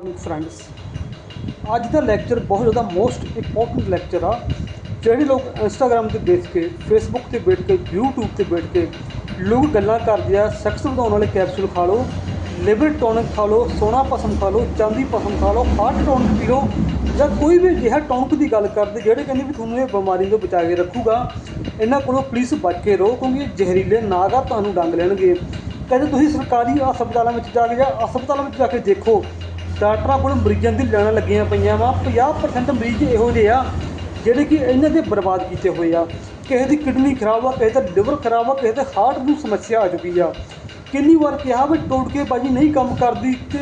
Friends ਅੱਜ ਦਾ lecture ਬਹੁਤ ਜ਼ਿਆਦਾ ਮੋਸਟ ਇੰਪੋਰਟੈਂਟ ਲੈਕਚਰ ਆ। ਜਿਹੜੇ ਲੋਕ ਇੰਸਟਾਗ੍ਰam ਤੇ ਬੈਠ ਕੇ ਫੇਸਬੁੱਕ ਤੇ ਬੈਠ ਕੇ, YouTube ਤੇ ਬੈਠ ਕੇ ਲੋਕ ਗੱਲਾਂ ਕਰਦੇ ਆ ਸੈਕਸ ਵਧਾਉਣ ਵਾਲੇ ਕੈਪਸੂਲ ਖਾ ਲਓ ਲਿਵਰ ਟੋਨਿਕ ਖਾ ਲਓ, ਸੋਨਾ ਪਸਮ ਖਾ ਲਓ, ਚਾਂਦੀ ਪਸਮ ਖਾ ਲਓ ਹਾਰਟ ਟੋਨਿਕ ਪੀ ਲਓ ਜਾਂ ਕੋਈ ਵੀ ਅਜਿਹਾ ਟੌਨਿਕ ਦੀ ਗੱਲ ਕਰਦੇ ਜਿਹੜੇ ਕਹਿੰਦੇ ਵੀ ਤੁਹਾਨੂੰ ਇਹ ਬਿਮਾਰੀ ਤੋਂ ਬਚਾ ਕੇ ਰੱਖੂਗਾ, ਇਹਨਾਂ ਕੋਲੋਂ ਪਲੀਜ਼ ਬਚ ਕੇ ਰਹੋ ਕਿਉਂਕਿ ਇਹ ਜ਼ਹਿਰੀਲੇ ਨਾਗ ਆ, ਤੁਹਾਨੂੰ ਡੰਗ ਲੈਣਗੇ। ਕਹਿੰਦੇ ਤੁਸੀਂ ਸਰਕਾਰੀ ਹਸਪਤਾਲਾਂ ਵਿੱਚ ਜਾ ਕੇ ਜਾਂ ਹਸਪਤਾਲਾਂ ਵਿੱਚ ਜਾ ਕੇ ਦੇਖੋ ਡਾਕਟਰਾਂ ਕੋਲ ਮਰੀਜ਼ਾਂ ਦੀ ਲੈਣਾ ਲੱਗੀਆਂ ਪਈਆਂ ਵਾ। 50% ਮਰੀਜ਼ ਇਹੋ ਜਿਹੇ ਆ, ਜਿਹੜੇ ਕਿ ਇਹਨਾਂ ਦੇ ਬਰਬਾਦ ਕੀਤੇ ਹੋਏ ਆ। ਕਿਸੇ ਦੀ ਕਿਡਨੀ ਖਰਾਬ ਆ, ਕਿਸੇ ਦਾ ਲਿਵਰ ਖਰਾਬ ਆ, ਕਿਸੇ ਦੇ ਹਾਰਟ ਨੂੰ ਸਮੱਸਿਆ ਆ ਚੁੱਕੀ ਆ। ਕਿੰਨੀ ਵਾਰ ਕਿਹਾ ਵੀ ਟੋਟਕੇਬਾਜ਼ੀ ਨਹੀਂ ਕੰਮ ਕਰਦੀ ਤੇ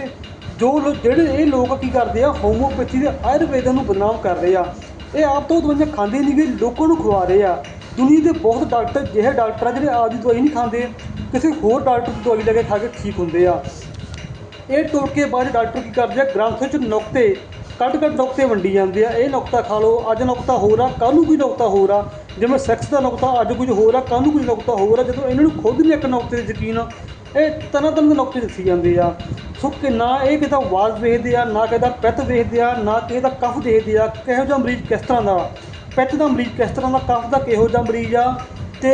ਜੋ ਲੋ- ਜਿਹੜੇ ਇਹ ਲੋਕ ਕੀ ਕਰਦੇ ਆ ਹੋਮੋਪੈਥੀ ਦੇ ਆਯੁਰਵੇਦ ਨੂੰ ਬਦਨਾਮ ਕਰ ਰਹੇ ਆ। ਇਹ ਆਪ ਤੋਂ ਦਵਾਈਆਂ ਖਾਂਦੇ ਨਹੀਂ ਗਏ ਲੋਕਾਂ ਨੂੰ ਖਵਾ ਰਹੇ ਆ। ਦੁਨੀਆ ਦੇ ਬਹੁਤ ਡਾਕਟਰ, ਜਿਹੇ ਡਾਕਟਰ ਆ ਜਿਹੜੇ ਆਪ ਆਪਦੀ ਦਵਾਈ ਨਹੀਂ ਖਾਂਦੇ, ਕਿਸੇ ਹੋਰ ਡਾਕਟਰ ਦੀ ਦਵਾਈ ਲੈ ਕੇ ਖਾ ਕੇ ਠੀਕ ਹੁੰਦੇ ਆ। ਇਹ ਟੋਟਕੇ ਬਾਅਦ ਡਾਕਟਰ ਕੀ ਕਰਦੇ ਆ, ਗ੍ਰੰਥ ਵਿੱਚ ਨੁਕਤੇ ਕੱਢ ਕੱਢ ਨੁਕਤੇ ਵੰਡੀ ਜਾਂਦੇ ਆ। ਇਹ ਨੁਕਤਾ ਖਾ ਲਓ, ਅੱਜ ਨੁਕਤਾ ਹੋਰ ਆ, ਕੱਲ੍ਹ ਨੂੰ ਕੋਈ ਨੁਕਤਾ ਹੋਰ ਆ। ਜਿਵੇਂ ਸੈਕਸ ਦਾ ਨੁਕਤਾ ਅੱਜ ਕੁਝ ਹੋਰ ਆ, ਕੱਲ੍ਹ ਨੂੰ ਕੁਝ ਨੁਕਤਾ ਹੋਰ ਆ, ਜਦੋਂ ਇਹਨਾਂ ਨੂੰ ਖੁਦ ਨਹੀਂ ਇੱਕ ਨੁਕਤੇ ਤੇ ਯਕੀਨ ਇਹ ਤਰ੍ਹਾਂ ਤਰ੍ਹਾਂ ਦੇ ਨੁਕਤੇ ਦੱਸੀ ਜਾਂਦੇ ਆ। ਸੋ ਕਿ ਨਾ ਇਹ ਕਿਤਾ ਆਵਾਜ਼ ਵੇਖਦੇ ਆ, ਨਾ ਕਿਸੇ ਦਾ ਪਿੱਤ ਵੇਖਦੇ ਆ, ਨਾ ਕਿਸੇ ਦਾ ਕਫ ਦੇਖਦੇ ਆ, ਕਿਹੋ ਜਿਹਾ ਮਰੀਜ਼ ਕਿਸ ਤਰ੍ਹਾਂ ਦਾ ਪਿੱਤ ਦਾ ਮਰੀਜ਼ ਕਿਸ ਤਰ੍ਹਾਂ ਦਾ, ਕਫ ਦਾ ਕਿਹੋ ਜਿਹਾ ਮਰੀਜ਼ ਆ? ਤੇ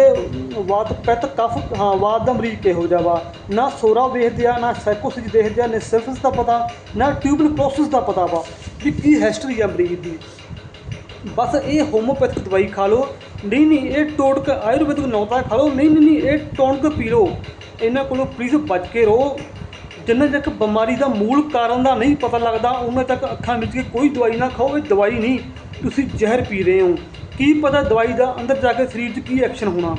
ਵਾਤ ਪਿੱਤ ਕਫ ਹਾਂ, ਵਾਤ ਦਾ ਮਰੀਜ਼ ਕਿਹੋ ਜਿਹਾ ਵਾ? ਨਾ ਸੋਰਾ ਵੇਖਦੇ ਆ, ਨਾ ਸਾਈਕੋਸਿਸ ਦੇਖਦੇ ਆ, ਨਾ ਸਿਰਫਸ ਦਾ ਪਤਾ, ਨਾ ਟਿਊਬਰਕਲੋਸਿਸ ਦਾ ਪਤਾ ਵਾ ਕਿ ਕੀ ਹਿਸਟਰੀ ਆ ਮਰੀਜ਼ ਦੀ। ਬਸ ਇਹ ਹੋਮੋਪੈਥਿਕ ਦਵਾਈ ਖਾ ਲਓ। ਨਹੀਂ ਨਹੀਂ, ਇਹ ਟੋਟਕ ਆਯੁਰਵੈਦਿਕ ਨੌਤਾ ਖਾ ਲਓ। ਨਹੀਂ ਨਹੀਂ ਇਹ ਟੌਨਕ ਪੀ ਲਓ। ਇਹਨਾਂ ਕੋਲੋਂ ਪਲੀਜ਼ ਬਚ ਕੇ ਰਹੋ। ਜਿੰਨਾ ਤੱਕ ਬਿਮਾਰੀ ਦਾ ਮੂਲ ਕਾਰਨ ਦਾ ਨਹੀਂ ਪਤਾ ਲੱਗਦਾ ਉਹਨਾਂ ਤੱਕ ਅੱਖਾਂ ਵਿੱਚ ਕੋਈ ਦਵਾਈ ਨਾ ਖਾਓ, ਇਹ ਦਵਾਈ ਨਹੀਂ। ਤੁਸੀਂ ਜ਼ਹਿਰ ਪੀ ਰਹੇ ਹੋ। ਕੀ ਪਤਾ ਦਵਾਈ ਦਾ ਅੰਦਰ ਜਾ ਕੇ ਸਰੀਰ 'ਚ ਕੀ ਐਕਸ਼ਨ ਹੋਣਾ?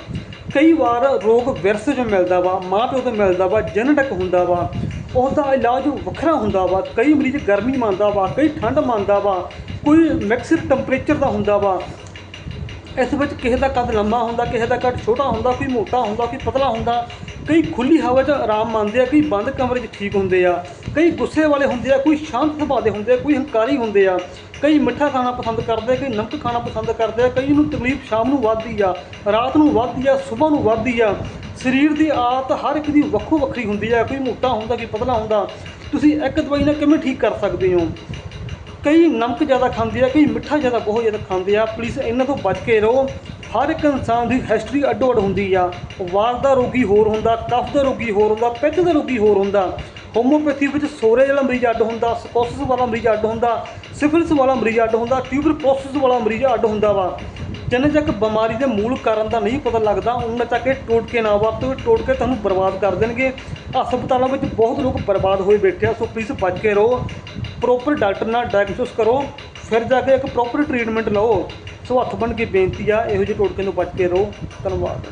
ਕਈ ਵਾਰ ਰੋਗ ਵਿਰਸੇ 'ਚੋਂ ਮਿਲਦਾ ਵਾ ਮਾਂ ਪਿਓ ਤੋਂ ਮਿਲਦਾ ਵਾ ਜਨਟਕ ਹੁੰਦਾ ਵਾ ਉਹਦਾ ਇਲਾਜ ਵੱਖਰਾ ਹੁੰਦਾ ਵਾ, ਕਈ ਮਰੀਜ਼ ਗਰਮੀ ਮੰਨਦਾ ਵਾ, ਕਈ ਠੰਡ ਮੰਨਦਾ ਵਾ, ਕੋਈ ਮਿਕਸਡ ਟੈਂਪਰੇਚਰ ਦਾ ਹੁੰਦਾ ਵਾ। ਇਸ ਵਿੱਚ ਕਿਸੇ ਦਾ ਕੱਦ ਲੰਮਾ ਹੁੰਦਾ, ਕਿਸੇ ਦਾ ਕੱਦ ਛੋਟਾ ਹੁੰਦਾ, ਕੋਈ ਮੋਟਾ ਹੁੰਦਾ, ਕੋਈ ਪਤਲਾ ਹੁੰਦਾ। ਕਈ ਖੁੱਲੀ ਹਵਾ 'ਚ ਆਰਾਮ ਮੰਨਦੇ ਆ, ਕਈ ਬੰਦ ਕਮਰੇ 'ਚ ਠੀਕ ਹੁੰਦੇ ਆ, ਕਈ ਗੁੱਸੇ ਵਾਲੇ ਹੁੰਦੇ ਆ, ਕੋਈ ਸ਼ਾਂਤ ਸੁਭਾਅ ਦੇ ਹੁੰਦੇ ਆ, ਕੋਈ ਹੰਕਾਰੀ ਹੁੰਦੇ ਆ, ਕਈ ਮਿੱਠਾ ਖਾਣਾ ਪਸੰਦ ਕਰਦੇ ਆ, ਕਈ ਨਮਕ ਖਾਣਾ ਪਸੰਦ ਕਰਦੇ ਆ, ਕਈ ਨੂੰ ਤਕਲੀਫ ਸ਼ਾਮ ਨੂੰ ਵੱਧਦੀ ਆ, ਰਾਤ ਨੂੰ ਵੱਧਦੀ ਆ ਸਵੇਰ ਨੂੰ ਵੱਧਦੀ ਆ, ਸਰੀਰ ਦੀ ਆਦਤ ਹਰ ਇੱਕ ਦੀ ਵੱਖੋ ਵੱਖਰੀ ਹੁੰਦੀ ਆ, ਕੋਈ ਮੋਟਾ ਹੁੰਦਾ, ਕੋਈ ਪਤਲਾ ਹੁੰਦਾ, ਤੁਸੀਂ ਇੱਕ ਦਵਾਈ ਨਾਲ ਕਿਵੇਂ ਠੀਕ ਕਰ ਸਕਦੇ ਹੋ? ਕਈ ਨਮਕ ਜ਼ਿਆਦਾ ਖਾਂਦੇ ਆ, ਕਈ ਮਿੱਠਾ ਜ਼ਿਆਦਾ, ਬਹੁਤ ਜ਼ਿਆਦਾ ਖਾਂਦੇ ਆ ਪਲੀਜ਼ ਇਹਨਾਂ ਤੋਂ ਬਚ ਕੇ ਰਹੋ। ਹਰ ਇੱਕ ਇਨਸਾਨ ਦੀ ਹਿਸਟਰੀ ਅੱਡੋ ਅੱਡ ਹੁੰਦੀ ਆ। ਵਾਰ ਦਾ ਰੋਗੀ ਹੋਰ ਹੁੰਦਾ, ਕਫ ਦਾ ਰੋਗੀ ਹੋਰ ਹੁੰਦਾ ਪਿੱਤ ਦਾ ਰੋਗੀ ਹੋਰ ਹੁੰਦਾ। ਹੋਮੋਪੈਥੀ ਵਿੱਚ ਸੋਰੇ ਵਾਲਾ ਮਰੀਜ਼ ਅੱਡ ਹੁੰਦਾ ਸਕੋਸਿਸ ਵਾਲਾ ਮਰੀਜ਼ ਅੱਡ ਹੁੰਦਾ, ਸਿਫਿਲਿਸ ਵਾਲਾ ਮਰੀਜ਼ ਅੱਡ ਹੁੰਦਾ ਟਿਊਬਰਕਲੋਸਿਸ ਵਾਲਾ ਮਰੀਜ਼ ਅੱਡ ਹੁੰਦਾ ਵਾ। ਜਿੰਨੇ ਤੱਕ ਬਿਮਾਰੀ ਦੇ ਮੂਲ ਕਾਰਨ ਦਾ ਨਹੀਂ ਪਤਾ ਲੱਗਦਾ ਉਹਨਾਂ ਤੱਕ ਇਹ ਟੋਟਕੇ ਨਾ ਵਰਤੋ ਇਹ ਟੋਟਕੇ ਤੁਹਾਨੂੰ ਬਰਬਾਦ ਕਰ ਦੇਣਗੇ। ਹਸਪਤਾਲਾਂ ਵਿੱਚ ਬਹੁਤ ਲੋਕ ਬਰਬਾਦ ਹੋਏ ਬੈਠੇ ਆ, ਸੋ ਪਲੀਜ਼ ਬਚ ਕੇ ਰਹੋ। ਪ੍ਰੋਪਰ ਡਾਕਟਰ ਨਾਲ ਡਾਇਗਨੋਸਿਸ ਕਰੋ, ਫਿਰ ਜਾ ਕੇ ਇੱਕ ਪ੍ਰੋਪਰ ਟ੍ਰੀਟਮੈਂਟ ਲਓ। ਸੋ ਹੱਥ ਬਣ ਕੇ ਬੇਨਤੀ ਆ ਇਹੋ ਜਿਹੇ ਟੋਟਕੇ ਤੋਂ ਬਚ ਕੇ ਰਹੋ। ਧੰਨਵਾਦ।